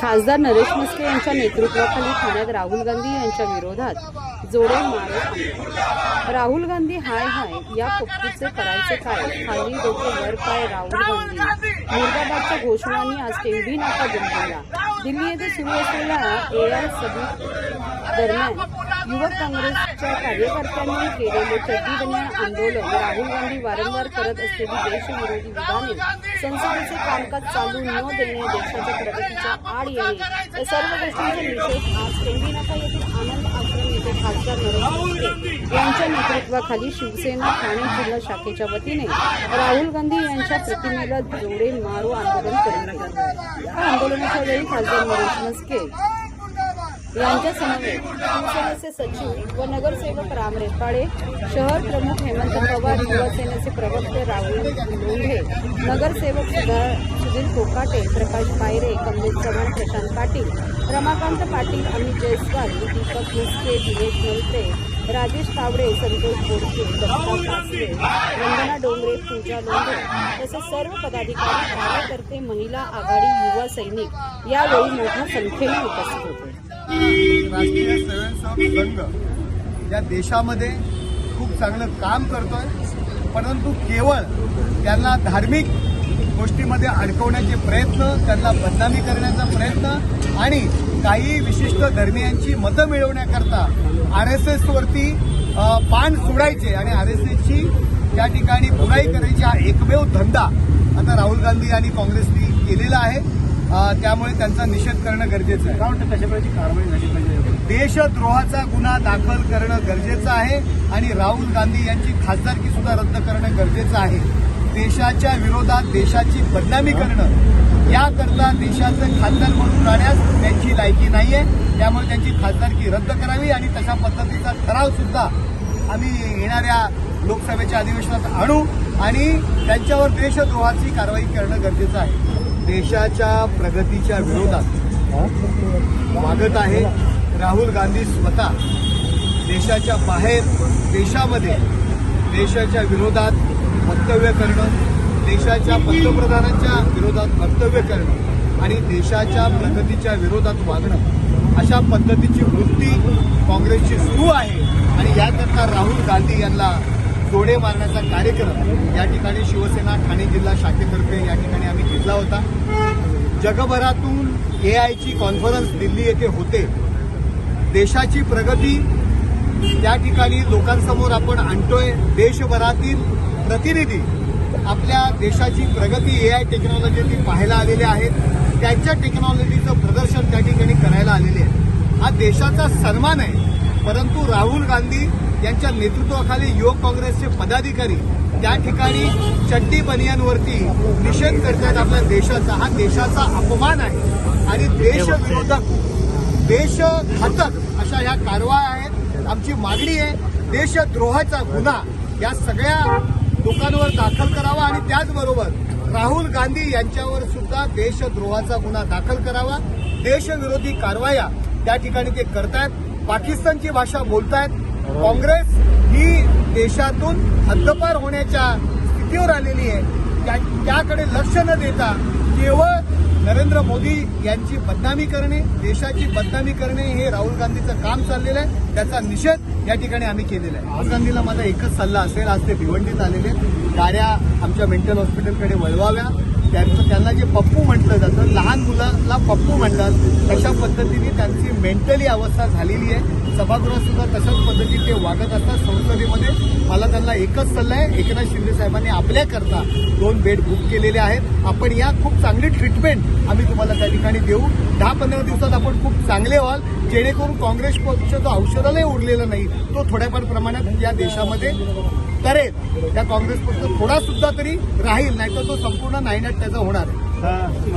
खासदार नरेश म्हस्के यांच्या नेतृत्वाखाली ठाण्यात राहुल गांधी यांच्या विरोधात जोडे मारे राहुल गांधी हाय हाय या पप्पूचे करायचे काय? खाली डोके वर काय राहुल गांधी. मुर्दाबादच्या घोषणांनी आज टेंभी नाका दुमदुमला दिल्ली येथे सुरू असलेल्या ए आय सभेत दरम्यान युवक काँग्रेसच्या कार्यकर्त्यांनी केलेले चड्डी आंदोलन राहुल गांधी वारंवार करत असलेली देशविरोधी विधाने संसदेचे कामकाज चालू न देणे देशाच्या प्रगतीच्या आड येणे या सर्व गोष्टींचा निषेध आज टेंभी येथील आनंद आश्रम येथे खासदार नरेंद्र मोदी यांच्या नेतृत्वाखाली शिवसेना ठाणे जिल्हा शाखेच्या वतीने राहुल गांधी यांच्या प्रतिमेला जोडे मारो आंदोलन करण्यात आलं. या आंदोलनाच्या वेळी खासदार नरेश म्हस्के यांच्या समवेत शिवसेनेचे सचिव व नगरसेवक राम रेपाळे शहर प्रमुख हेमंत पवार युवासेनेचे प्रवक्ते राहुल लोंढे नगरसेवक सुधा सुधीर कोकाटे प्रकाश पायरे कमलेश चव्हाण प्रशांत पाटील रमाकांत पाटील अमित जयस्वाल दीपक म्हस्के दिनेश नलते राजेश तावडे संतोष बोडके दत्ता कासले वंदना डोंगरे पूजा लोंढे तसेच सर्व पदाधिकारी कार्यकर्ते महिला आघाडी युवा सैनिक यावेळी मोठ्या संख्येने उपस्थित होते. राष्ट्रीय स्वयंसेवक संघ या देशामध्ये खूप चांगलं काम करतोय परंतु केवळ त्यांना धार्मिक गोष्टीमध्ये अडकवण्याचे प्रयत्न त्यांना बदनामी करण्याचा प्रयत्न आणि काही विशिष्ट धर्मियांची मतं मिळवण्याकरता आर एस एसवरती पान सोडायचे आणि आर एस एसची त्या ठिकाणी बुराई करायची हा एकमेव धंदा आता राहुल गांधी आणि काँग्रेसनी केलेला आहे. त्यामुळे त्यांचा निषेध करणं गरजेचं आहे. वाटतं कशा प्रकारची कारवाई झाली पाहिजे. देशद्रोहाचा गुन्हा दाखल करणं गरजेचं आहे आणि राहुल गांधी यांची खासदारकी सुद्धा रद्द करणं गरजेचं आहे. देशाच्या विरोधात देशाची बदनामी करणं याकरता देशाचं खासदार म्हणून राहण्यास त्यांची लायकी नाहीये. त्यामुळे त्यांची खासदारकी रद्द करावी आणि तशा पद्धतीचा ठराव सुद्धा आम्ही येणाऱ्या लोकसभेच्या अधिवेशनात आणू आणि त्यांच्यावर देशद्रोहाची कारवाई करणं गरजेचं आहे. देशाच्या प्रगतीच्या विरोधात मागत आहे राहुल गांधी स्वतः. देशाच्या बाहेर देशामध्ये देशाच्या विरोधात वक्तव्य करणं देशाच्या पंतप्रधानांच्या विरोधात वक्तव्य करणं आणि देशाच्या प्रगतीच्या विरोधात वागणं अशा पद्धतीची वृत्ती काँग्रेसची सुरू आहे. आणि याकरता राहुल गांधी यांना जोडे मारण्याचा कार्यक्रम या ठिकाणी शिवसेना ठाणे जिल्हा शाखेतर्फे या ठिकाणी आम्ही घेतला होता. जगभरातून ए आयची कॉन्फरन्स दिल्ली येथे होते. देशाची प्रगती त्या ठिकाणी लोकांसमोर आपण आणतोय. देशभरातील प्रतिनिधी आपल्या देशाची प्रगती ए आय टेक्नॉलॉजी पाहायला आलेले आहेत. त्यांच्या टेक्नॉलॉजीचं प्रदर्शन त्या ठिकाणी करायला आलेले आहे हा देशाचा सन्मान आहे. परंतु राहुल गांधी यांच्या नेतृत्वाखाली युवक काँग्रेसचे पदाधिकारी त्या ठिकाणी चड्डी बनियांवरती निषेध करतायत आपल्या देशाचा हा देशाचा अपमान आहे. आणि देशविरोधक देशघातक अशा ह्या कारवाया आहेत. आमची मागणी आहे देशद्रोहाचा गुन्हा या सगळ्या लोकांवर दाखल करावा आणि त्याचबरोबर राहुल गांधी यांच्यावर सुद्धा देशद्रोहाचा गुन्हा दाखल करावा. देशविरोधी कारवाया त्या ठिकाणी ते करतायत. पाकिस्तानची भाषा बोलतायत. काँग्रेस ही देशातून हद्दपार होण्याच्या स्थितीवर आलेली आहे. त्या- त्याकडे लक्ष न देता केवळ नरेंद्र मोदी यांची बदनामी करणे देशाची बदनामी करणे हे राहुल गांधीचं काम चाललेलं आहे. त्याचा निषेध या ठिकाणी आम्ही केलेला आहे. राहुल गांधीला माझा एकच सल्ला असेल आज ते भिवंडीत आलेले गाड्या आमच्या मेंटल हॉस्पिटलकडे वळवाव्या. त्यांचं त्यांना जे पप्पू म्हटलं जातं लहान मुलाला पप्पू म्हणतात तशा पद्धतीने त्यांची मेंटली अवस्था झालेली आहे. सभागृहातसुद्धा तशाच पद्धतीने ते वागत असतात. संसदेमध्ये मला त्यांना एकच सल्ला आहे एकनाथ शिंदे साहेबांनी आपल्याकरता दोन बेड बुक केलेले आहेत. आपण या खूप चांगली ट्रीटमेंट आम्ही तुम्हाला त्या ठिकाणी देऊ. दहा पंधरा दिवसात आपण खूप चांगले व्हाल. जेणेकरून काँग्रेस पक्ष जो औषधालाही उरलेला नाही तो थोड्याफार प्रमाणात या देशामध्ये करेल त्या काँग्रेस पक्ष थोडा सुद्धा तरी राहील नाही तर तो संपूर्ण नायनाट त्याचा होणार आहे.